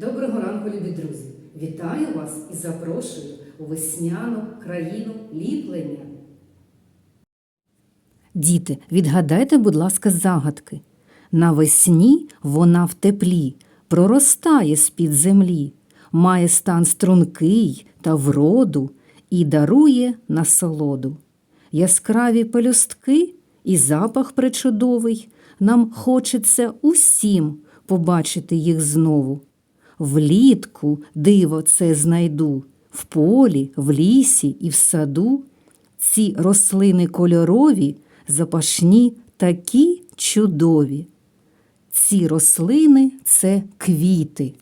Доброго ранку, любі друзі! Вітаю вас і запрошую у весняну країну ліплення. Діти, відгадайте, будь ласка, загадки. Навесні вона в теплі, проростає з-під землі, має стан стрункий та вроду і дарує насолоду. Яскраві пелюстки і запах причудовий. Нам хочеться усім побачити їх знову. Влітку диво це знайду, в полі, в лісі і в саду. Ці рослини кольорові, запашні, такі чудові. Ці рослини це квіти.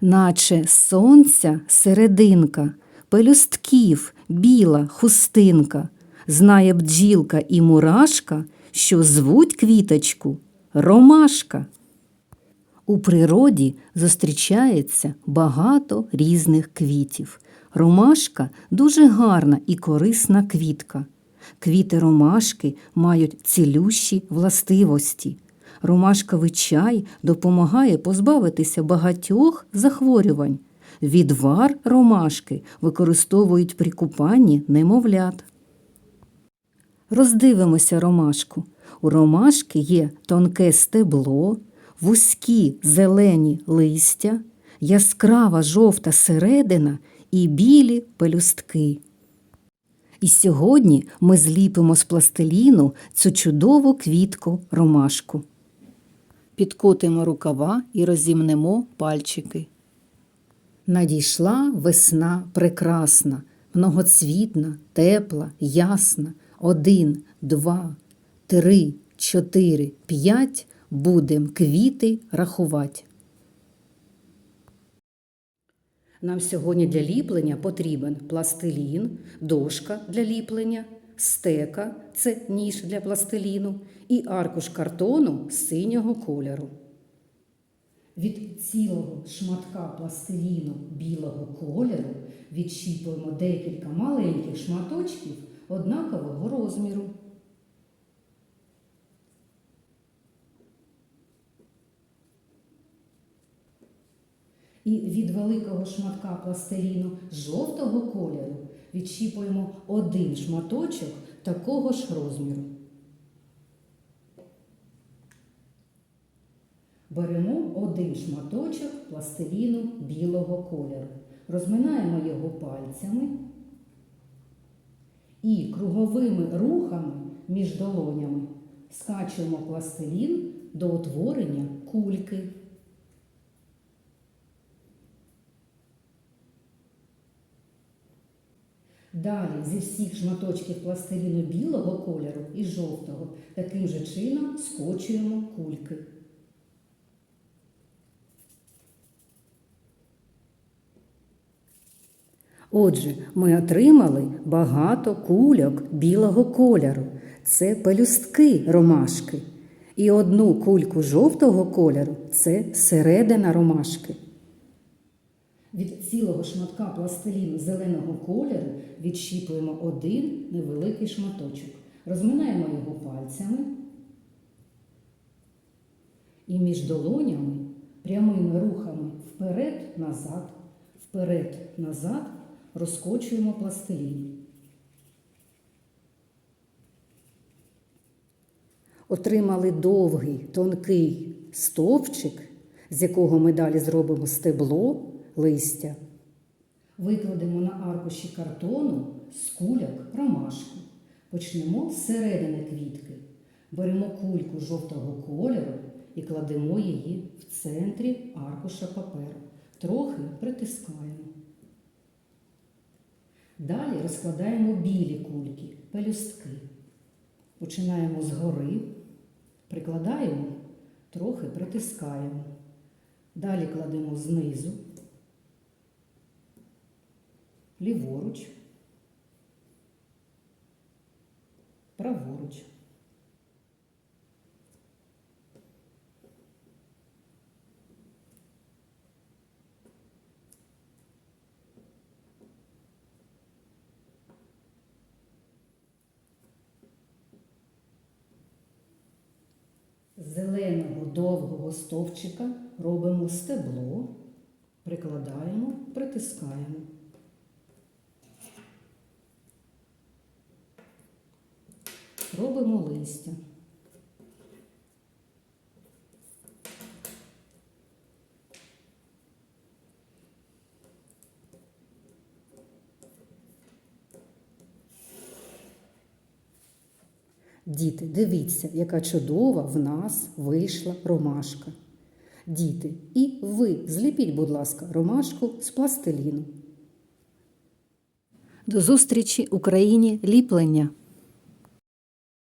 Наче сонця серединка, пелюстків біла хустинка, знає бджілка і мурашка, що звуть квіточку ромашка. У природі зустрічається багато різних квітів. Ромашка дуже гарна і корисна квітка. Квіти ромашки мають цілющі властивості. Ромашковий чай допомагає позбавитися багатьох захворювань. Відвар ромашки використовують при купанні немовлят. Роздивимося ромашку. У ромашки є тонке стебло, вузькі зелені листя, яскрава жовта середина і білі пелюстки. І сьогодні ми зліпимо з пластиліну цю чудову квітку ромашку. Підкотимо рукава і розімнемо пальчики. Надійшла весна прекрасна, многоцвітна, тепла, ясна. Один, два, три, чотири, п'ять будем квіти рахувати. Нам сьогодні для ліплення потрібен пластилін, дошка для ліплення, стека це ніж для пластиліну і аркуш картону синього кольору. Від цілого шматка пластиліну білого кольору відщіпуємо декілька маленьких шматочків однакового розміру. І від великого шматка пластиліну жовтого кольору відщіпуємо один шматочок такого ж розміру. Беремо один шматочок пластиліну білого кольору, розминаємо його пальцями і круговими рухами між долонями скачуємо пластилін до утворення кульки. Далі зі всіх шматочків пластиліну білого кольору і жовтого таким же чином скочуємо кульки. Отже, ми отримали багато кульок білого кольору. Це пелюстки ромашки. І одну кульку жовтого кольору це середина ромашки. Від цілого шматка пластиліну зеленого кольору відщіпуємо один невеликий шматочок. Розминаємо його пальцями і між долонями прямими рухами вперед-назад, вперед-назад розкочуємо пластилін. Отримали довгий тонкий стовпчик, з якого ми далі зробимо стебло листя. Викладемо на аркуші картону з куляк ромашку. Почнемо з середини квітки. Беремо кульку жовтого кольору і кладемо її в центрі аркуша паперу. Трохи притискаємо. Далі розкладаємо білі кульки, пелюстки. Починаємо згори, прикладаємо, трохи притискаємо. Далі кладемо знизу, ліворуч, праворуч. Зеленого довгого стовпчика робимо стебло, прикладаємо, притискаємо. Робимо листя. Діти, дивіться, яка чудова в нас вийшла ромашка. Діти, і ви зліпіть, будь ласка, ромашку з пластиліну. До зустрічі Україні ліплення!